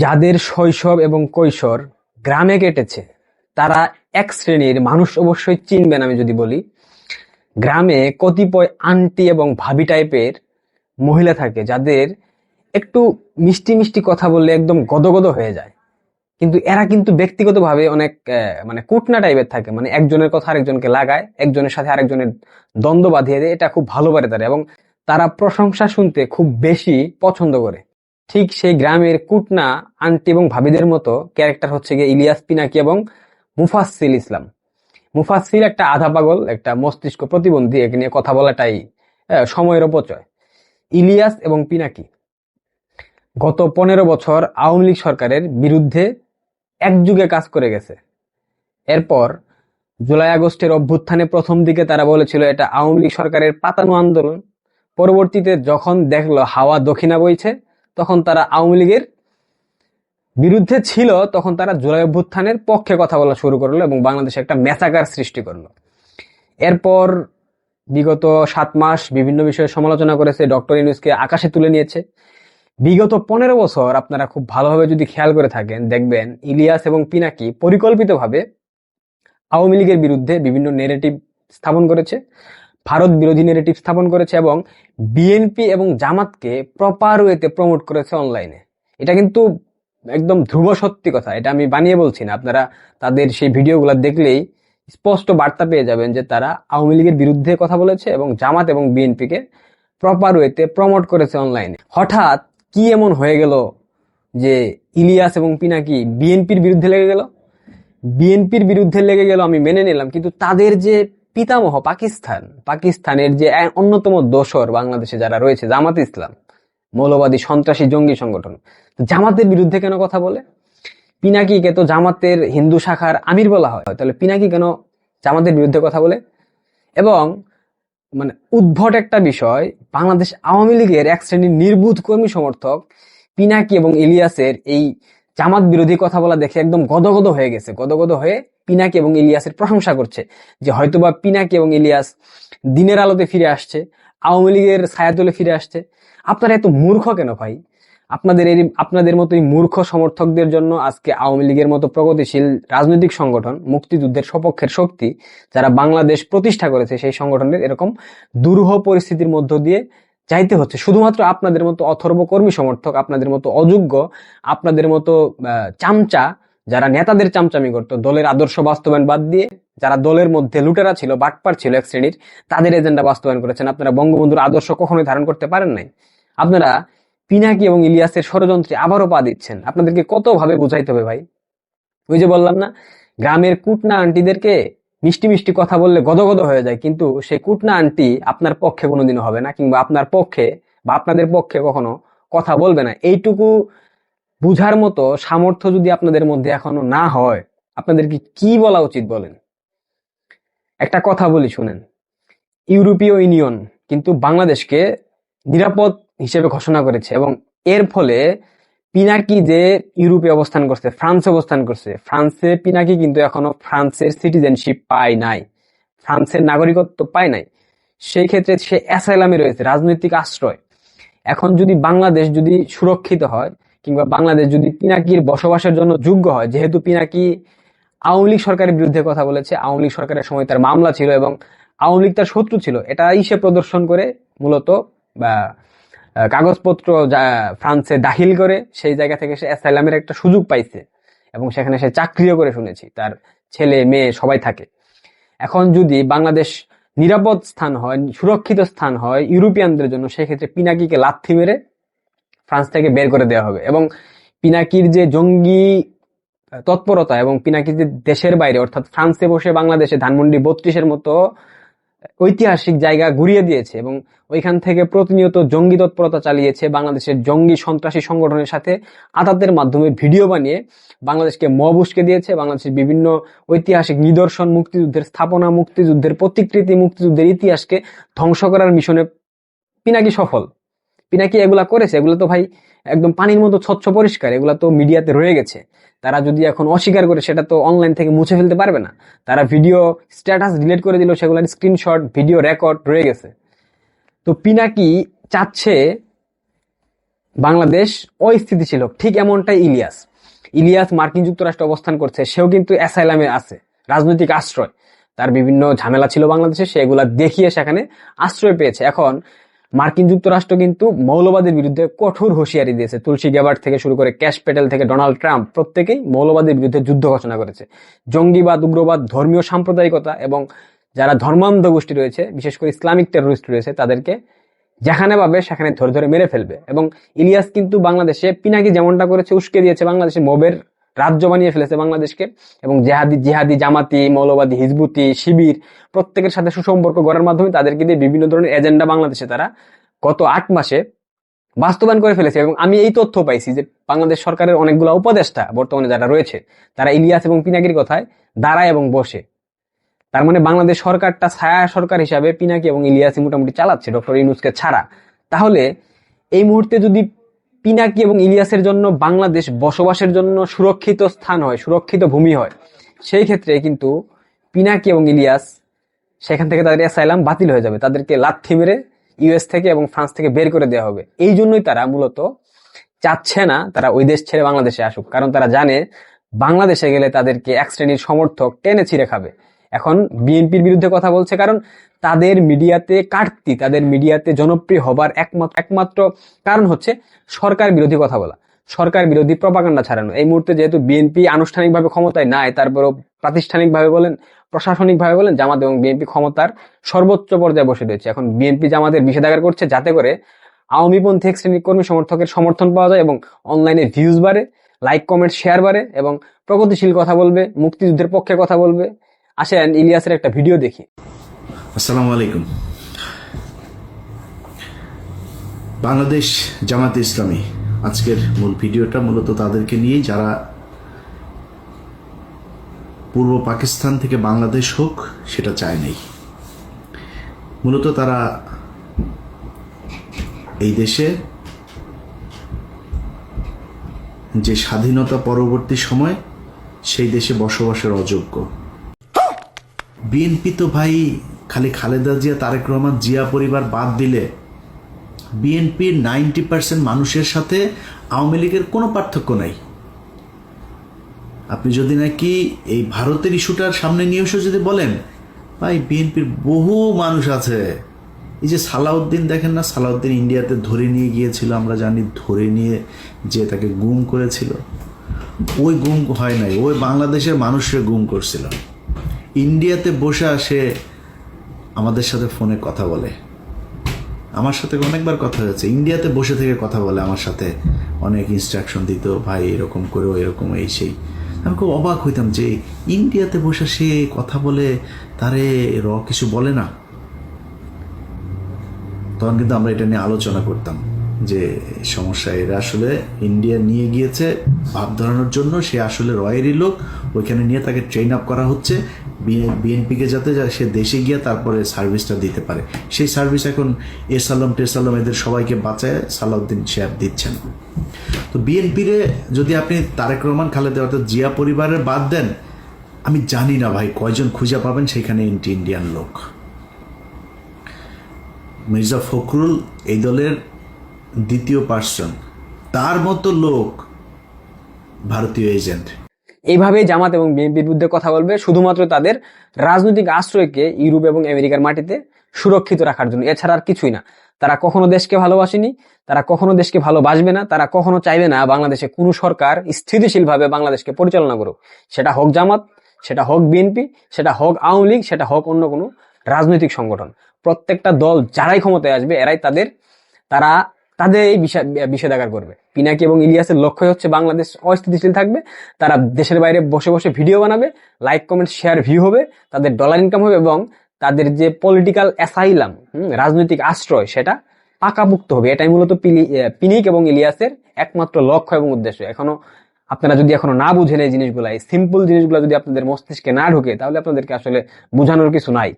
যাদের শৈশব এবং কৈশোর গ্রামে কেটেছে, তারা এক শ্রেণির মানুষ অবশ্যই চিনবেন আমি যদি বলি। গ্রামে কতিপয় আন্টি এবং ভাবি টাইপের মহিলা থাকে, যাদের একটু মিষ্টি মিষ্টি কথা বললে একদম গদগদ হয়ে যায়। কিন্তু এরা কিন্তু ব্যক্তিগতভাবে অনেক মানে কুটনা টাইপের থাকে মানে একজনের কথা আরেকজনকে লাগায়, একজনের সাথে আরেকজনের দ্বন্দ্ব বাঁধিয়ে দেয়, এটা খুব ভালো পারে তারা এবং তারা প্রশংসা শুনতে খুব বেশি পছন্দ করে। ঠিক সেই গ্রামের কুটনা আন্টি এবং ভাবিদের মতো ক্যারেক্টার হচ্ছে গিয়ে ইলিয়াস পিনাকি এবং মুফাসসিল ইসলাম। মুফাসসিল একটা আধা পাগল, একটা মস্তিষ্ক প্রতিবন্ধী, একে নিয়ে কথা বলাটাই সময়ের অপচয়। ইলিয়াস এবং পিনাকি গত পনেরো বছর আওয়ামী লীগ সরকারের বিরুদ্ধে একযুগে কাজ করে গেছে। এরপর জুলাই আগস্টের অভ্যুত্থানে প্রথম দিকে তারা বলেছিল, এটা আওয়ামী লীগ সরকারের পাতানো আন্দোলন। পরবর্তীতে যখন দেখল হাওয়া দক্ষিণা বইছে তখন তারা আওয়ামী লীগের বিরুদ্ধে ছিল, তখন তারা জুলাই অভ্যুত্থানের পক্ষে কথা বলা শুরু করল এবং বাংলাদেশে একটা মেসাকার সৃষ্টি করল। এরপর বিগত সাত মাস বিভিন্ন বিষয়ে সমালোচনা করেছে ডক্টর ইউনুসকে আকাশে তুলে নিয়েছে। বিগত পনেরো বছর আপনারা খুব ভালোভাবে যদি খেয়াল করে থাকেন, দেখবেন ইলিয়াস এবং পিনাকি পরিকল্পিতভাবে আওয়ামী লীগের বিরুদ্ধে বিভিন্ন নেগেটিভ স্থাপন করেছে। ভারত বিরোধী নেরেটিভ স্থাপন করেছে এবং বিএনপি এবং জামাতকে প্রপার ওয়েতে প্রমোট করেছে অনলাইনে এটা কিন্তু একদম ধ্রুব সত্যি কথা, এটা আমি বানিয়ে বলছি না। আপনারা তাদের সেই ভিডিওগুলো দেখলেই স্পষ্ট বার্তা পেয়ে যাবেন যে তারা আওয়ামী লীগের বিরুদ্ধে কথা বলেছে এবং জামাত এবং বিএনপিকে প্রপার ওয়েতে প্রমোট করেছে অনলাইনে হঠাৎ কি এমন হয়ে গেল যে ইলিয়াস এবং পিনাকি বিএনপির বিরুদ্ধে লেগে গেল? বিএনপির বিরুদ্ধে লেগে গেল আমি মেনে নিলাম, কিন্তু তাদের যে পিতামহ পাকিস্তান। পাকিস্তানের যে অন্যতম দোসর বাংলাদেশে যারা রয়েছে, জামাত ইসলাম, মৌলবাদী সন্ত্রাসী জঙ্গি সংগঠন। জামাতের বিরুদ্ধে কেন কথা বলে? পিনাকিকে তো জামাতের হিন্দু শাখার আমির বলা হয়। তাহলে পিনাকি কেন জামাতের বিরুদ্ধে কথা বলে? এবং মানে উদ্ভট একটা বিষয়, বাংলাদেশ আওয়ামী লীগের এক শ্রেণির নির্বুধ কর্মী সমর্থক পিনাকি এবং ইলিয়াসের এই জামাত বিরোধী কথা বলা দেখে একদম গদগদ হয়ে গেছে। গদগদ হয়ে পিনাকি এবং ইলিয়াসের প্রশংসা করছে যে হয়তোবা পিনাকি এবং ইলিয়াস দিনের আলোতে ফিরে আসছে, আওয়ামী লীগের ছায়াতলে ফিরে আসছে। আপনারা এত মূর্খ কেন ভাই? আপনাদের এই আপনাদের মতো এই মূর্খ সমর্থকদের জন্য আজকে আওয়ামী লীগের মতো প্রগতিশীল রাজনৈতিক সংগঠন, মুক্তিযুদ্ধের সপক্ষের শক্তি, যারা বাংলাদেশ প্রতিষ্ঠা করেছে সেই সংগঠনের এরকম দুরূহ পরিস্থিতির মধ্য দিয়ে যাইতে হচ্ছে। শুধুমাত্র আপনাদের মতো অথর্ব কর্মী সমর্থক, আপনাদের মতো অযোগ্য, আপনাদের মতো চামচা যারা নেতাদের চামচামি করতো, দলের আদর্শ বাস্তবায়ন বাদ দিয়ে যারা দলের মধ্যে লুটেরা ছিল, বাটপার ছিল এক শ্রেণির, তাদের এজেন্ডা বাস্তবায়ন করেছেন। আপনারা বঙ্গবন্ধুর আদর্শ কখনোই ধারণ করতে পারেন নাই। আপনারা পিনাকি এবং ইলিয়াসের ষড়যন্ত্রে আবারও পা দিচ্ছেন। আপনাদেরকে কত ভাবে বুঝাইতে হবে ভাই? ওই যে বললাম না, গ্রামের কুটনা আন্টিদেরকে মিষ্টি মিষ্টি কথা বললে গদগদ হয়ে যায়, কিন্তু সেই কুটনা আন্টি আপনার পক্ষে কোনোদিনও হবে না, কিংবা আপনার পক্ষে বা আপনাদের পক্ষে কখনো কথা বলবে না। এইটুকু বুঝার মতো সামর্থ্য যদি আপনাদের মধ্যে এখনও না হয়, আপনাদেরকে কি বলা উচিত বলেন? একটা কথা বলি শুনেন। ইউরোপীয় ইউনিয়ন কিন্তু বাংলাদেশকে নিরাপদ হিসেবে ঘোষণা করেছে এবং এর ফলে পিনাকি যে ইউরোপে অবস্থান করছে, ফ্রান্সে অবস্থান করছে, ফ্রান্সে পিনাকি কিন্তু এখনও ফ্রান্সের সিটিজেনশিপ পায় নাই, ফ্রান্সের নাগরিকত্ব পায় নাই। সেই ক্ষেত্রে সে অ্যাসাইলামে রয়েছে, রাজনৈতিক আশ্রয়। এখন যদি বাংলাদেশ যদি সুরক্ষিত হয় কিংবা বাংলাদেশ যদি পিনাকির বসবাসের জন্য যোগ্য হয়, যেহেতু পিনাকি আওয়ামী লীগ সরকারের বিরুদ্ধে কথা বলেছে, আওয়ামী লীগ সরকারের সময় তার মামলা ছিল এবং আওয়ামী লীগ তার শত্রু ছিল, এটাই সে প্রদর্শন করে মূলত, বা কাগজপত্র যা- ফ্রান্সে দাখিল করে সেই জায়গা থেকে সে অ্যাসাইলামের একটা সুযোগ পাইছে এবং সেখানে সে চাকরিও করে শুনেছি, তার ছেলে, মেয়ে সবাই থাকে। এখন যদি বাংলাদেশ নিরাপদ স্থান হয়, সুরক্ষিত স্থান হয় ইউরোপিয়ানদের জন্য, সেক্ষেত্রে পিনাকিকে লাথি মেরে ফ্রান্স থেকে বের করে দেওয়া হবে। এবং পিনাকির যে জঙ্গি তৎপরতা এবং পিনাকি যে দেশের বাইরে, অর্থাৎ ফ্রান্সে বসে বাংলাদেশে ধানমন্ডি বত্রিশের মতো ঐতিহাসিক জায়গা ঘুরিয়ে দিয়েছে এবং ওইখান থেকে প্রতিনিয়ত জঙ্গি তৎপরতা চালিয়েছে বাংলাদেশের জঙ্গি সন্ত্রাসী সংগঠনের সাথে আতাতের মাধ্যমে ভিডিও বানিয়ে বাংলাদেশকে মব দিয়েছে। বাংলাদেশের বিভিন্ন ঐতিহাসিক নিদর্শন, মুক্তিযুদ্ধের স্থাপনা, মুক্তিযুদ্ধের প্রতিকৃতি, মুক্তিযুদ্ধের ইতিহাসকে ধ্বংস করার মিশনে পিনাকি সফল। পিনাকি এগুলা করেছে, এগুলো তো ভাই একদম পানির মতো স্বচ্ছ পরিষ্কার, এগুলা তো মিডিয়াতে রয়ে গেছে। তারা যদি এখন অস্বীকার করে, সেটা তো অনলাইন থেকে মুছে ফেলতে পারবে না। তারা ভিডিও স্ট্যাটাস ডিলিট করে দিল, সেগুলোর স্ক্রিনশট ভিডিও রেকর্ড রয়ে গেছে। তো পিনাকি চাচ্ছে বাংলাদেশ অস্থিতিশীল হোক ঠিক এমনটাই ইলিয়াস। ইলিয়াস মার্কিন যুক্তরাষ্ট্রে অবস্থান করছে, সেও কিন্তু অ্যাসাইলামে আছে, রাজনৈতিক আশ্রয়। তার বিভিন্ন ঝামেলা ছিল বাংলাদেশে সেগুলা দেখিয়ে সেখানে আশ্রয় পেয়েছে। এখন মার্কিন যুক্তরাষ্ট্র কিন্তু মৌলবাদের বিরুদ্ধে কঠোর হুঁশিয়ারি দিয়েছে। তুলসী গ্যাবার্ড থেকে শুরু করে ক্যাশ পেটেল থেকে ডোনাল্ড ট্রাম্প প্রত্যেকেই মৌলবাদের বিরুদ্ধে যুদ্ধ ঘোষণা করেছে। জঙ্গিবাদ, উগ্রবাদ, ধর্মীয় সাম্প্রদায়িকতা এবং যারা ধর্মান্ধ গোষ্ঠী রয়েছে, বিশেষ করে ইসলামিক টেরোরিস্ট রয়েছে, তাদেরকে যেখানে পাবে সেখানে ধরে ধরে মেরে ফেলবে। এবং ইলিয়াস কিন্তু বাংলাদেশে পিনাকি যেমনটা করেছে, উস্কে দিয়েছে বাংলাদেশে মোবের রাজ্য বানিয়ে ফেলেছে বাংলাদেশকে এবং জেহাদি, জিহাদি, জামাতি, মৌলবাদী, হিজবুতি, শিবির প্রত্যেকের সাথে সুসম্পর্ক গড়ার মাধ্যমে তাদেরকে দিয়ে বিভিন্ন ধরনের এজেন্ডা বাংলাদেশে তারা গত আট মাসে বাস্তবায়ন করে ফেলেছে এবং আমি এই তথ্য পাইছি যে বাংলাদেশ সরকারের অনেকগুলো উপদেষ্টা বর্তমানে যারা রয়েছে, তারা ইলিয়াস এবং পিনাকির কথায় দাঁড়ায় এবং বসে। তার মানে বাংলাদেশ সরকারটা ছায়া সরকার হিসাবে পিনাকি এবং ইলিয়াসি মোটামুটি চালাচ্ছে ডক্টর ইউনুসকে ছাড়া। তাহলে এই মুহূর্তে যদি পিনাকি এবং ইলিয়াসের জন্য বাংলাদেশ বসবাসের জন্য সুরক্ষিত স্থান হয়, সুরক্ষিত ভূমি হয়। সেই ক্ষেত্রে কিন্তু পিনাকি এবং ইলিয়াস সেখান থেকে তাদের অ্যাসাইলাম বাতিল হয়ে যাবে। তাদেরকে লাথি মেরে ইউএস থেকে এবং ফ্রান্স থেকে বের করে দেওয়া হবে। এই জন্যই তারা মূলত চাচ্ছে না তারা ওই দেশ ছেড়ে বাংলাদেশে আসুক। কারণ তারা জানে বাংলাদেশে গেলে তাদেরকে এক শ্রেণির সমর্থক টেনে ছিঁড়ে খাবে। এখন বিএনপির বিরুদ্ধে কথা বলছে কারণ তাদের মিডিয়াতে কাটতি, তাদের মিডিয়াতে জনপ্রিয় হবার একমাত্র একমাত্র কারণ হচ্ছে সরকার বিরোধী কথা বলা, সরকার বিরোধী প্রপাগান্ডা ছাড়ানো। এই মুহূর্তে যেহেতু বিএনপি আনুষ্ঠানিকভাবে ক্ষমতায় নাই, তারপরও প্রাতিষ্ঠানিকভাবে বলেন, প্রশাসনিকভাবে বলেন, জামাত এবং বিএনপি ক্ষমতার সর্বোচ্চ পর্যায়ে বসে রয়েছে। এখন বিএনপি জামাতের নিষেধাজ্ঞা করছে যাতে করে আওয়ামীপন্থী এক শ্রেণির কর্মী সমর্থকের সমর্থন পাওয়া যায় এবং অনলাইনে ভিউজ বাড়ে লাইক কমেন্ট শেয়ার বাড়ে এবং প্রগতিশীল কথা বলবে, মুক্তিযুদ্ধের পক্ষে কথা বলবে। আসেন ইলিয়াসের একটা ভিডিও দেখি। আসসালামু আলাইকুম। বাংলাদেশ জামাতে ইসলামী আজকের মূল ভিডিওটা মূলত তাদেরকে নিয়েই যারা পূর্ব পাকিস্তান থেকে বাংলাদেশ হোক, সেটা চায় নেই। মূলত তারা এই দেশে যে স্বাধীনতা পরবর্তী সময়, সেই দেশে বসবাসের অযোগ্য। বিএনপি তো ভাই, খালি খালেদা জিয়া, তারেক রহমান, জিয়া পরিবার বাদ দিলে বিএনপির নাইনটি পার্সেন্ট মানুষের সাথে আওয়ামী লীগের কোনো পার্থক্য নাই। আপনি যদি নাকি এই ভারতের ইস্যুটার সামনে নিয়ে এসে যদি বলেন, ভাই বিএনপির বহু মানুষ আছে। এই যে সালাউদ্দিন দেখেন না, সালাউদ্দিন ইন্ডিয়াতে ধরে নিয়ে গিয়েছিল, আমরা জানি ধরে নিয়ে যে তাকে গুম করেছিল। ওই গুম হয় নাই, ওই বাংলাদেশের মানুষকে গুম করছিল। ইন্ডিয়াতে বসে সে আমাদের সাথে ফোনে কথা বলে। আমার সাথে অনেকবার কথা হয়েছে। ইন্ডিয়াতে বসে থেকে কথা বলে আমার সাথে। অনেক ইনস্ট্রাকশন দিত, ভাই, এরকম করো এরকম এই, সেই। আমি খুব অবাক হইতাম যে ইন্ডিয়াতে বসে সে কথা বলে, তারে র কিছু বলে না। তখন কিন্তু আমরা এটা নিয়ে আলোচনা করতাম। যে সমস্যা, এরা আসলে ইন্ডিয়া নিয়ে গিয়েছে ভাব ধরানোর জন্য। সে আসলে রয়েরই লোক। ওইখানে নিয়ে তাকে ট্রেন আপ করা হচ্ছে। বিএনপিকে যাতে সে দেশে গিয়ে তারপরে সার্ভিসটা দিতে পারে। সেই সার্ভিস এখন এসালম টেসালম এদের সবাইকে বাঁচায়। সালাউদ্দিন শেয়ার দিচ্ছেন। তো বিএনপিরে যদি আপনি তারেক রহমান, খালেদা অর্থাৎ জিয়া পরিবারের বাদ দেন, আমি জানি না ভাই কয়জন খুঁজে পাবেন সেখানে ইন্টি ইন্ডিয়ান লোক। মির্জা ফখরুল এই দলের দ্বিতীয় পার্সন তার মতো লোক ভারতীয় এজেন্ট এইভাবে জামাত এবং বিএনপির বিরুদ্ধে কথা বলবে, শুধুমাত্র তাদের রাজনৈতিক আশ্রয়কে ইউরোপ এবং আমেরিকার মাটিতে সুরক্ষিত রাখার জন্য। এছাড়া আর কিছুই না। তারা কখনো দেশকে ভালোবাসেনি, তারা কখনো দেশকে ভালোবাসবে না, তারা কখনো চাইবে না বাংলাদেশে কোনো সরকার স্থিতিশীলভাবে বাংলাদেশকে পরিচালনা করুক। সেটা হোক জামাত, সেটা হোক বিএনপি, সেটা হোক আওয়ামী লীগ, সেটা হোক অন্য কোনো রাজনৈতিক সংগঠন। প্রত্যেকটা দল যারাই ক্ষমতায় আসবে, এরাই তাদের, তারা তাদের এই বিষা- বিষেধাগার করবে। পিনাকি এবং ইলিয়াসের লক্ষ্যই হচ্ছে বাংলাদেশ অস্থিতিশীল থাকবে। তারা দেশের বাইরে বসে বসে ভিডিও বানাবে লাইক কমেন্ট শেয়ার ভিউ হবে, তাদের ডলার ইনকাম হবে এবং তাদের যে পলিটিক্যাল অ্যাসাইলাম রাজনৈতিক আশ্রয়, সেটা পাকাপুক্ত হবে। এটাই মূলত পিনিক এবং ইলিয়াসের একমাত্র লক্ষ্য এবং উদ্দেশ্য। এখনও আপনারা যদি এখনও না বুঝেন এই জিনিসগুলো, এই সিম্পল জিনিসগুলো যদি আপনাদের মস্তিষ্কে না ঢুকে, তাহলে আপনাদেরকে আসলে বোঝানোর কিছু নাই।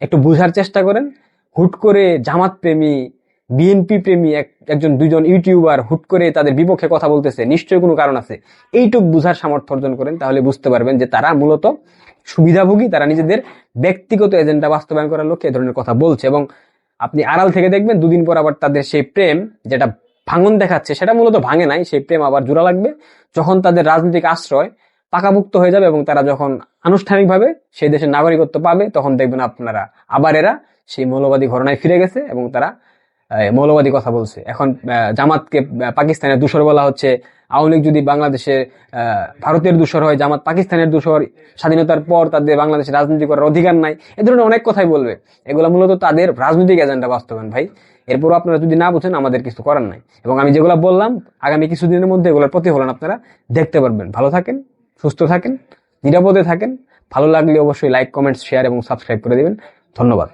একটু বোঝার চেষ্টা করেন। হুট করে জামাত প্রেমী বিএনপি প্রেমী এক- একজন দুজন ইউটিউবার হুট করে তাদের বিপক্ষে কথা বলতেছে নিশ্চয়ই কোনো কারণ আছে। এইটুক বুঝার সামর্থ্য অর্জন করেন, তাহলে বুঝতে পারবেন যে তারা মূলত সুবিধাভোগী, তারা নিজেদের ব্যক্তিগত এজেন্ডা বাস্তবায়ন করার লক্ষ্যে এ ধরনের কথা বলছে। এবং আপনি আড়াল থেকে দেখবেন, দুদিন পর আবার তাদের সেই প্রেম যেটা ভাঙন দেখাচ্ছে, সেটা মূলত ভাঙে নাই, সেই প্রেম আবার জোড়া লাগবে। যখন তাদের রাজনৈতিক আশ্রয় পাকাভুক্ত হয়ে যাবে এবং তারা যখন আনুষ্ঠানিকভাবে সেই দেশের নাগরিকত্ব পাবে, তখন দেখবেন আপনারা, আবার এরা সেই মৌলবাদী ঘটনায় ফিরে গেছে এবং তারা মৌলবাদী কথা বলছে। এখন জামাতকে পাকিস্তানের দূষর বলা হচ্ছে। আওয়ামী লীগ যদি বাংলাদেশে ভারতের দূষর হয়, জামাত পাকিস্তানের দূষর, স্বাধীনতার পর তাদের বাংলাদেশে রাজনীতি করার অধিকার নাই, এ ধরনের অনেক কথাই বলবে। এগুলো মূলত তাদের রাজনৈতিক এজেন্ডা বাস্তবায়ন, ভাই। এরপরও আপনারা যদি না বুঝেন, আমাদের কিছু করার নাই। এবং আমি যেগুলো বললাম, আগামী কিছুদিনের মধ্যে এগুলোর প্রতিফলন আপনারা দেখতে পারবেন। ভালো থাকেন, সুস্থ থাকেন, নিরাপদে থাকেন। ভালো লাগলে অবশ্যই লাইক কমেন্টস শেয়ার এবং সাবস্ক্রাইব করে দেবেন। ধন্যবাদ।